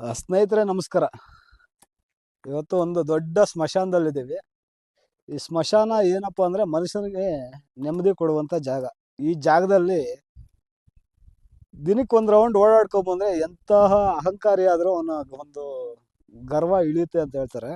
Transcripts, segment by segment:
ಸ್ನೇಹಿತರೆ ನಮಸ್ಕಾರ. ಇವತ್ತು ಒಂದು ದೊಡ್ಡ ಸ್ಮಶಾನದಲ್ಲಿದ್ದೀವಿ. ಈ ಸ್ಮಶಾನ ಏನಪ್ಪ ಅಂದರೆ ಮನುಷ್ಯನಿಗೆ ನೆಮ್ಮದಿ ಕೊಡುವಂತ ಜಾಗ. ಈ ಜಾಗದಲ್ಲಿ ದಿನಕ್ಕೆ ಒಂದು ರೌಂಡ್ ಓಡಾಡ್ಕೊಂಬಂದ್ರೆ ಎಂತಹ ಅಹಂಕಾರಿ ಆದ್ರೂ ಅವನ ಒಂದು ಗರ್ವ ಇಳಿಯುತ್ತೆ ಅಂತ ಹೇಳ್ತಾರೆ.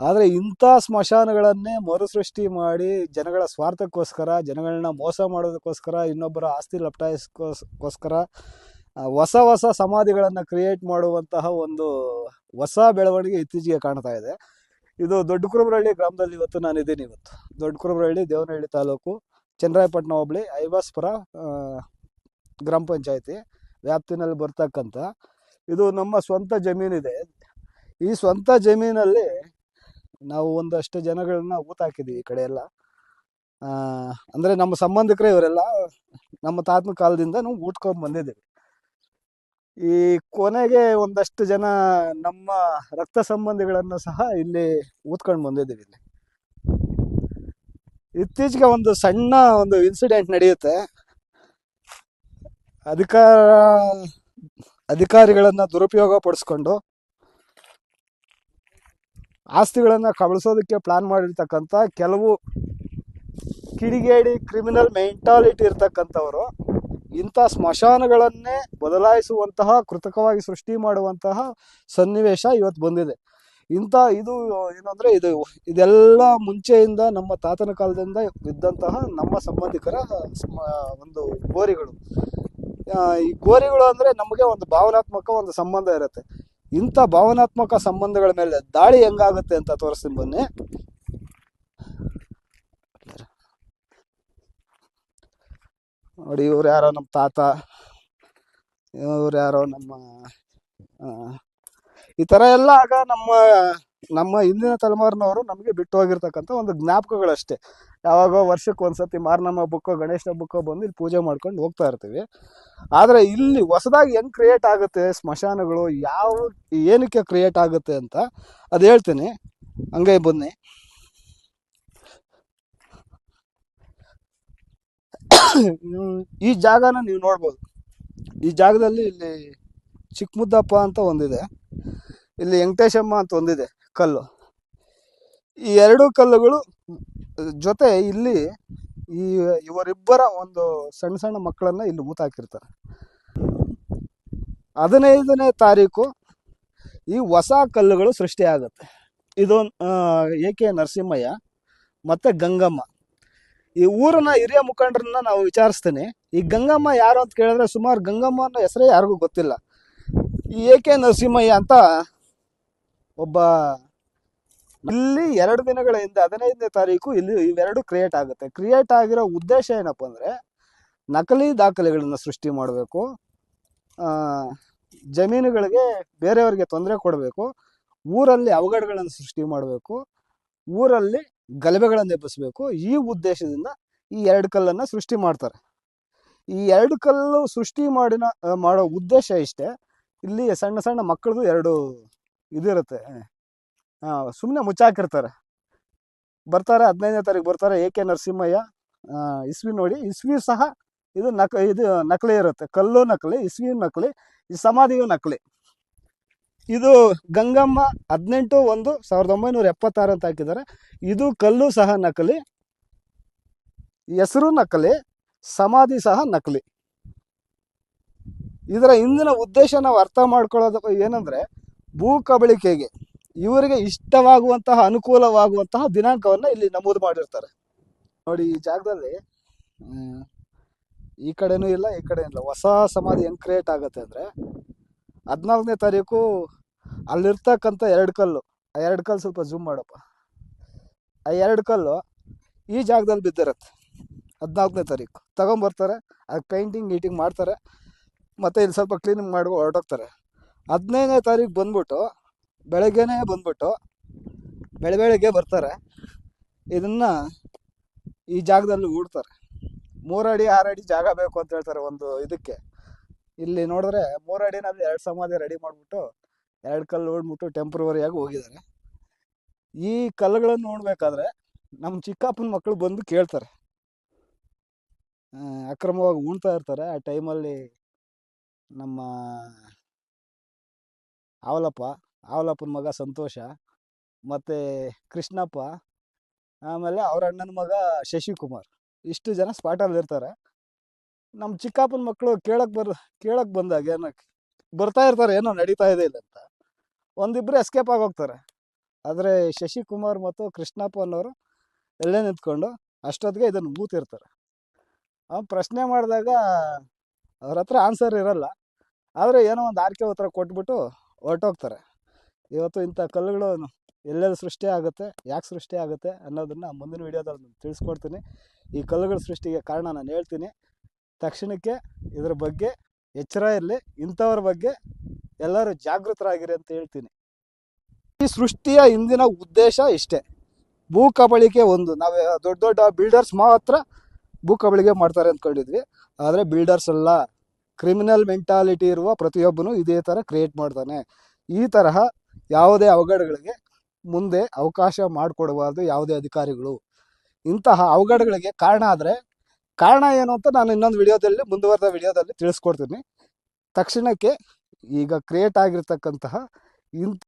ಆದ್ರೆ ಇಂಥ ಸ್ಮಶಾನಗಳನ್ನೇ ಮರುಸೃಷ್ಟಿ ಮಾಡಿ ಜನಗಳ ಸ್ವಾರ್ಥಕ್ಕೋಸ್ಕರ ಜನಗಳನ್ನ ಮೋಸ ಮಾಡೋದಕ್ಕೋಸ್ಕರ ಇನ್ನೊಬ್ಬರ ಆಸ್ತಿ ಲಪಟಾಯಿಸ್ಕೋಸ್ಕರ ಆ, ಹೊಸ ಹೊಸ ಸಮಾಧಿಗಳನ್ನ ಕ್ರಿಯೇಟ್ ಮಾಡುವಂತಹ ಒಂದು ಹೊಸ ಬೆಳವಣಿಗೆ ಇತ್ತೀಚೆಗೆ ಕಾಣ್ತಾ ಇದೆ. ಇದು ದೊಡ್ಡ ಕುರುಬರಹಳ್ಳಿ ಗ್ರಾಮದಲ್ಲಿ ಇವತ್ತು ನಾನು ಇದ್ದೀನಿ ಇವತ್ತು. ದೊಡ್ಡ ಕುರುಬರಹಳ್ಳಿ ದೇವನಹಳ್ಳಿ ತಾಲೂಕು ಚಂದ್ರಾಯಪಟ್ಟಣ ಹೋಬಳಿ ಐವಾಸ್ಪುರ ಗ್ರಾಮ ಪಂಚಾಯತಿ ವ್ಯಾಪ್ತಿನಲ್ಲಿ ಬರ್ತಕ್ಕಂಥ ಇದು ನಮ್ಮ ಸ್ವಂತ ಜಮೀನಿದೆ. ಈ ಸ್ವಂತ ಜಮೀನಲ್ಲಿ ನಾವು ಒಂದಷ್ಟು ಜನಗಳನ್ನ ಊತಾಕಿದ್ದೀವಿ ಈ ಕಡೆಯೆಲ್ಲ ಅಂದರೆ ನಮ್ಮ ಸಂಬಂಧಿಕರೇ ಇವರೆಲ್ಲ ನಮ್ಮ ತಾತನ ಕಾಲದಿಂದ ನಾವು ಊಟ್ಕೊಂಡು ಬಂದಿದ್ದೀವಿ. ಈ ಕೊನೆಗೆ ಒಂದಷ್ಟು ಜನ ನಮ್ಮ ರಕ್ತ ಸಂಬಂಧಿಗಳನ್ನು ಸಹ ಇಲ್ಲಿ ಊದ್ಕೊಂಡು ಬಂದಿದ್ದೀವಿ ಇಲ್ಲಿ. ಇತ್ತೀಚೆಗೆ ಒಂದು ಸಣ್ಣ ಒಂದು ಇನ್ಸಿಡೆಂಟ್ ನಡೆಯುತ್ತೆ. ಅಧಿಕಾರ, ಅಧಿಕಾರಿಗಳನ್ನ ದುರುಪಯೋಗ ಪಡಿಸ್ಕೊಂಡು ಆಸ್ತಿಗಳನ್ನ ಕಬಳಿಸೋದಕ್ಕೆ ಪ್ಲಾನ್ ಮಾಡಿರ್ತಕ್ಕಂಥ ಕೆಲವು ಕಿಡಿಗೇಡಿ ಕ್ರಿಮಿನಲ್ ಮೆಂಟಾಲಿಟಿ ಇರ್ತಕ್ಕಂಥವ್ರು ಇಂಥ ಸ್ಮಶಾನಗಳನ್ನೇ ಬದಲಾಯಿಸುವಂತಹ, ಕೃತಕವಾಗಿ ಸೃಷ್ಟಿ ಮಾಡುವಂತಹ ಸನ್ನಿವೇಶ ಇವತ್ತು ಬಂದಿದೆ. ಇಂಥ ಇದು ಏನಂದ್ರೆ ಇದು ಇದೆಲ್ಲ ಮುಂಚೆಯಿಂದ ನಮ್ಮ ತಾತನ ಕಾಲದಿಂದ ಇದ್ದಂತಹ ನಮ್ಮ ಸಂಬಂಧಿಕರ ಒಂದು ಗೋರಿಗಳು. ಈ ಗೋರಿಗಳು ಅಂದ್ರೆ ನಮಗೆ ಒಂದು ಭಾವನಾತ್ಮಕ ಒಂದು ಸಂಬಂಧ ಇರುತ್ತೆ. ಇಂಥ ಭಾವನಾತ್ಮಕ ಸಂಬಂಧಗಳ ಮೇಲೆ ದಾಳಿ ಹೆಂಗಾಗುತ್ತೆ ಅಂತ ತೋರಿಸ್ತೀನಿ ಬನ್ನಿ. ನೋಡಿ, ಇವ್ರು ಯಾರೋ ನಮ್ಮ ತಾತ, ಇವ್ರು ಯಾರೋ ನಮ್ಮ ಈ ತರ ಎಲ್ಲ ಆಗ ನಮ್ಮ ನಮ್ಮ ಹಿಂದಿನ ತಲೆಮಾರಿನವರು ನಮಗೆ ಬಿಟ್ಟು ಹೋಗಿರ್ತಕ್ಕಂಥ ಒಂದು ಜ್ಞಾಪಕಗಳಷ್ಟೇ. ಯಾವಾಗೋ ವರ್ಷಕ್ಕೆ ಒಂದ್ಸತಿ ಮಾರ್ನಮ್ಮ ಬುಕ್ಕೋ ಗಣೇಶ ಬುಕ್ಕೋ ಬಂದು ಇಲ್ಲಿ ಪೂಜೆ ಮಾಡ್ಕೊಂಡು ಹೋಗ್ತಾ ಇರ್ತೀವಿ. ಆದರೆ ಇಲ್ಲಿ ಹೊಸದಾಗಿ ಹೆಂಗ್ ಕ್ರಿಯೇಟ್ ಆಗುತ್ತೆ, ಸ್ಮಶಾನಗಳು, ಯಾವ, ಏನಕ್ಕೆ ಕ್ರಿಯೇಟ್ ಆಗುತ್ತೆ ಅಂತ ಅದು ಹೇಳ್ತೀನಿ. ಹಂಗೆ ಬನ್ನಿ. ಈ ಜಾಗನ ನೀವು ನೋಡ್ಬೋದು. ಈ ಜಾಗದಲ್ಲಿ ಇಲ್ಲಿ ಚಿಕ್ಕಮುದ್ದಪ್ಪ ಅಂತ ಒಂದಿದೆ. ಇಲ್ಲಿ ವೆಂಕಟೇಶಮ್ಮ ಅಂತ ಒಂದಿದೆ ಕಲ್ಲು. ಈ ಎರಡು ಕಲ್ಲುಗಳು ಜೊತೆ ಇಲ್ಲಿ ಈ ಇವರಿಬ್ಬರ ಒಂದು ಸಣ್ಣ ಸಣ್ಣ ಮಕ್ಕಳನ್ನ ಇಲ್ಲಿ ಊತ ಹಾಕಿರ್ತಾರೆ. ಹದಿನೈದನೇ ತಾರೀಕು ಈ ಹೊಸ ಕಲ್ಲುಗಳು ಸೃಷ್ಟಿ ಆಗುತ್ತೆ ಇದು ಎ ಕೆ ನರಸಿಂಹಯ್ಯ ಮತ್ತೆ ಗಂಗಮ್ಮ. ಈ ಊರನ್ನ ಹಿರಿಯ ಮುಖಂಡರನ್ನ ನಾವು ವಿಚಾರಿಸ್ತೀನಿ. ಈ ಗಂಗಮ್ಮ ಯಾರು ಅಂತ ಕೇಳಿದ್ರೆ ಸುಮಾರು ಗಂಗಮ್ಮ ಅನ್ನೋ ಹೆಸರೇ ಯಾರಿಗೂ ಗೊತ್ತಿಲ್ಲ. ಈ ಎ ಕೆ ನರಸಿಂಹಯ್ಯ ಅಂತ ಒಬ್ಬ ಇಲ್ಲಿ ಎರಡು ದಿನಗಳ ಹಿಂದೆ ಹದಿನೈದನೇ ತಾರೀಕು ಇಲ್ಲಿ ಇವೆರಡು ಕ್ರಿಯೇಟ್ ಆಗುತ್ತೆ. ಕ್ರಿಯೇಟ್ ಆಗಿರೋ ಉದ್ದೇಶ ಏನಪ್ಪ ಅಂದರೆ ನಕಲಿ ದಾಖಲೆಗಳನ್ನು ಸೃಷ್ಟಿ ಮಾಡಬೇಕು. ಜಮೀನುಗಳಿಗೆ ಬೇರೆಯವರಿಗೆ ತೊಂದರೆ ಕೊಡಬೇಕು. ಊರಲ್ಲಿ ಅವಘಡಗಳನ್ನು ಸೃಷ್ಟಿ ಮಾಡಬೇಕು. ಊರಲ್ಲಿ ಗಲಭೆಗಳನ್ನು ಎಬ್ಬಿಸಬೇಕು. ಈ ಉದ್ದೇಶದಿಂದ ಈ ಎರಡು ಕಲ್ಲನ್ನು ಸೃಷ್ಟಿ ಮಾಡ್ತಾರೆ. ಈ ಎರಡು ಕಲ್ಲು ಸೃಷ್ಟಿ ಮಾಡಿನ ಮಾಡೋ ಉದ್ದೇಶ ಇಷ್ಟೇ. ಇಲ್ಲಿ ಸಣ್ಣ ಸಣ್ಣ ಮಕ್ಕಳದು ಎರಡು ಇದಿರುತ್ತೆ. ಸುಮ್ಮನೆ ಮುಚ್ಚಾಕಿರ್ತಾರೆ. ಬರ್ತಾರೆ, ಹದಿನೈದನೇ ತಾರೀಕು ಬರ್ತಾರೆ ಎ ಕೆ ನರಸಿಂಹಯ್ಯ ಇಸ್ವಿ ನೋಡಿ. ಇಸ್ವಿ ಸಹ ಇದು ನಕ, ಇದು ನಕಲಿ ಇರುತ್ತೆ. ಕಲ್ಲು ನಕಲಿ ಇಸ್ವಿ ನಕಲಿ, ಈ ಸಮಾಧಿಯು ನಕಲಿ. ಇದು ಗಂಗಮ್ಮ ಹದಿನೆಂಟು ಒಂದು ಸಾವಿರದ ಒಂಬೈನೂರ ಎಪ್ಪತ್ತಾರು ಅಂತ ಹಾಕಿದ್ದಾರೆ. ಇದು ಕಲ್ಲು ಸಹ ನಕಲಿ, ಹೆಸರು ನಕಲಿ, ಸಮಾಧಿ ಸಹ ನಕಲಿ. ಇದರ ಹಿಂದಿನ ಉದ್ದೇಶ ನಾವು ಅರ್ಥ ಮಾಡ್ಕೊಳ್ಳೋದು ಏನಂದ್ರೆ, ಭೂ ಕಬಳಿಕೆಗೆ ಇವರಿಗೆ ಇಷ್ಟವಾಗುವಂತಹ, ಅನುಕೂಲವಾಗುವಂತಹ ದಿನಾಂಕವನ್ನ ಇಲ್ಲಿ ನಮೂದು ಮಾಡಿರ್ತಾರೆ. ನೋಡಿ, ಈ ಜಾಗದಲ್ಲಿ ಈ ಕಡೆನೂ ಇಲ್ಲ, ಈ ಕಡೆ ಇಲ್ಲ. ಹೊಸ ಸಮಾಧಿ ಹೆಂಗೆ ಕ್ರಿಯೇಟ್ ಆಗುತ್ತೆ ಅಂದ್ರೆ ಹದಿನಾಲ್ಕನೇ ತಾರೀಕು ಅಲ್ಲಿರ್ತಕ್ಕಂಥ ಎರಡು ಕಲ್ಲು. ಆ ಎರಡು ಕಲ್ಲು ಸ್ವಲ್ಪ ಜೂಮ್ ಮಾಡಪ್ಪ. ಆ ಎರಡು ಕಲ್ಲು ಈ ಜಾಗದಲ್ಲಿ ಬಿದ್ದಿರತ್ತೆ. ಹದಿನಾಲ್ಕನೇ ತಾರೀಕು. ತಗೊಂಬರ್ತಾರೆ ಅದು ಪೇಂಟಿಂಗ್ ಗೀಟಿಂಗ್ ಮಾಡ್ತಾರೆ, ಮತ್ತು ಇಲ್ಲಿ ಸ್ವಲ್ಪ ಕ್ಲೀನಿಂಗ್ ಮಾಡಿ ಹೊರಟೋಗ್ತಾರೆ. ಹದಿನೈದನೇ ತಾರೀಕು ಬಂದ್ಬಿಟ್ಟು, ಬೆಳಗ್ಗೆನೇ ಬಂದ್ಬಿಟ್ಟು, ಬೆಳೆ ಬೆಳಗ್ಗೆ ಬರ್ತಾರೆ. ಇದನ್ನು ಈ ಜಾಗದಲ್ಲಿ ಹೂಡ್ತಾರೆ. ಮೂರಡಿ, ಆರಡಿ ಜಾಗ ಬೇಕು ಅಂತ ಹೇಳ್ತಾರೆ ಒಂದು ಇದಕ್ಕೆ. ಇಲ್ಲಿ ನೋಡಿದ್ರೆ ಮೂರು ಅಡಿನಲ್ಲಿ ಎರಡು ಸಮಾಧಿ ರೆಡಿ ಮಾಡಿಬಿಟ್ಟು ಎರಡು ಕಲ್ಲು ಓಡ್ಬಿಟ್ಟು ಟೆಂಪ್ರವರಿಯಾಗಿ ಹೋಗಿದ್ದಾರೆ. ಈ ಕಲ್ಲುಗಳನ್ನು ನೋಡಬೇಕಾದ್ರೆ ನಮ್ಮ ಚಿಕ್ಕಪ್ಪನ ಮಕ್ಕಳು ಬಂದು ಕೇಳ್ತಾರೆ. ಅಕ್ರಮವಾಗಿ ಉಣ್ತಾ ಇರ್ತಾರೆ. ಆ ಟೈಮಲ್ಲಿ ನಮ್ಮ ಆವಲಪ್ಪ ಆವಲಪ್ಪನ ಮಗ ಸಂತೋಷ, ಮತ್ತು ಕೃಷ್ಣಪ್ಪ, ಆಮೇಲೆ ಅವ್ರ ಅಣ್ಣನ ಮಗ ಶಶಿಕುಮಾರ್. ಇಷ್ಟು ಜನ ಸ್ಪಾಟಲ್ಲಿ ಇರ್ತಾರೆ ನಮ್ಮ ಚಿಕ್ಕಪ್ಪನ ಮಕ್ಕಳು ಕೇಳಕ್ಕೆ ಬರ್ ಕೇಳಕ್ಕೆ ಬಂದಾಗ ಏನೋ ಬರ್ತಾ ಇರ್ತಾರೆ, ಏನೋ ನಡೀತಾ ಇದೆ ಇಲ್ಲ ಅಂತ. ಒಂದಿಬ್ಬರು ಎಸ್ಕೇಪ್ ಆಗೋಗ್ತಾರೆ ಆದರೆ ಶಶಿಕುಮಾರ್ ಮತ್ತು ಕೃಷ್ಣಪ್ಪ ಅನ್ನೋರು ಎಲ್ಲೇ ನಿಂತ್ಕೊಂಡು ಅಷ್ಟೊತ್ತಿಗೆ ಇದನ್ನು ಮೂತಿರ್ತಾರೆ ಅವ್ನು ಪ್ರಶ್ನೆ ಮಾಡಿದಾಗ ಅವ್ರ ಹತ್ರ ಆನ್ಸರ್ ಇರಲ್ಲ. ಆದರೆ ಏನೋ ಒಂದು ಆರ್ಕೆ ಉತ್ತರ ಕೊಟ್ಬಿಟ್ಟು ಹೊರಟೋಗ್ತಾರೆ. ಇವತ್ತು ಇಂಥ ಕಲ್ಲುಗಳು ಎಲ್ಲೆಲ್ಲಿ ಸೃಷ್ಟಿ ಆಗುತ್ತೆ, ಯಾಕೆ ಸೃಷ್ಟಿ ಆಗುತ್ತೆ ಅನ್ನೋದನ್ನು ಮುಂದಿನ ವಿಡಿಯೋದಲ್ಲಿ ತಿಳಿಸ್ಕೊಡ್ತೀನಿ. ಈ ಕಲ್ಲುಗಳ ಸೃಷ್ಟಿಗೆ ಕಾರಣ ನಾನು ಹೇಳ್ತೀನಿ. ತಕ್ಷಣಕ್ಕೆ ಇದ್ರ ಬಗ್ಗೆ ಎಚ್ಚರ ಇರಲಿ, ಇಂಥವ್ರ ಬಗ್ಗೆ ಎಲ್ಲರೂ ಜಾಗೃತರಾಗಿರಿ ಅಂತ ಹೇಳ್ತೀನಿ. ಈ ಸೃಷ್ಟಿಯ ಹಿಂದಿನ ಉದ್ದೇಶ ಇಷ್ಟೇ. ಭೂ ಕಬಳಿಕೆ ಒಂದು. ನಾವು ದೊಡ್ಡ ದೊಡ್ಡ ಬಿಲ್ಡರ್ಸ್ ಮಾತ್ರ ಭೂ ಕಬಳಿಕೆ ಮಾಡ್ತಾರೆ ಅಂದ್ಕೊಂಡಿದ್ವಿ ಆದರೆ ಬಿಲ್ಡರ್ಸ್ ಅಲ್ಲ. ಕ್ರಿಮಿನಲ್ ಮೆಂಟಾಲಿಟಿ ಇರುವ ಪ್ರತಿಯೊಬ್ಬನು ಇದೇ ಥರ ಕ್ರಿಯೇಟ್ ಮಾಡ್ತಾನೆ. ಈ ತರಹ ಯಾವುದೇ ಅವಘಡಗಳಿಗೆ ಮುಂದೆ ಅವಕಾಶ ಮಾಡಿಕೊಡಬಾರ್ದು ಯಾವುದೇ ಅಧಿಕಾರಿಗಳು. ಇಂತಹ ಅವಘಡಗಳಿಗೆ ಕಾರಣ ಆದರೆ ಕಾರಣ ಏನು ಅಂತ ನಾನು ಇನ್ನೊಂದು ವಿಡಿಯೋದಲ್ಲಿ ಮುಂದುವರೆದ ವಿಡಿಯೋದಲ್ಲಿ ತಿಳಿಸ್ಕೊಡ್ತೀನಿ. ತಕ್ಷಣಕ್ಕೆ ಈಗ ಕ್ರಿಯೇಟ್ ಆಗಿರ್ತಕ್ಕಂತಹ ಇಂಥ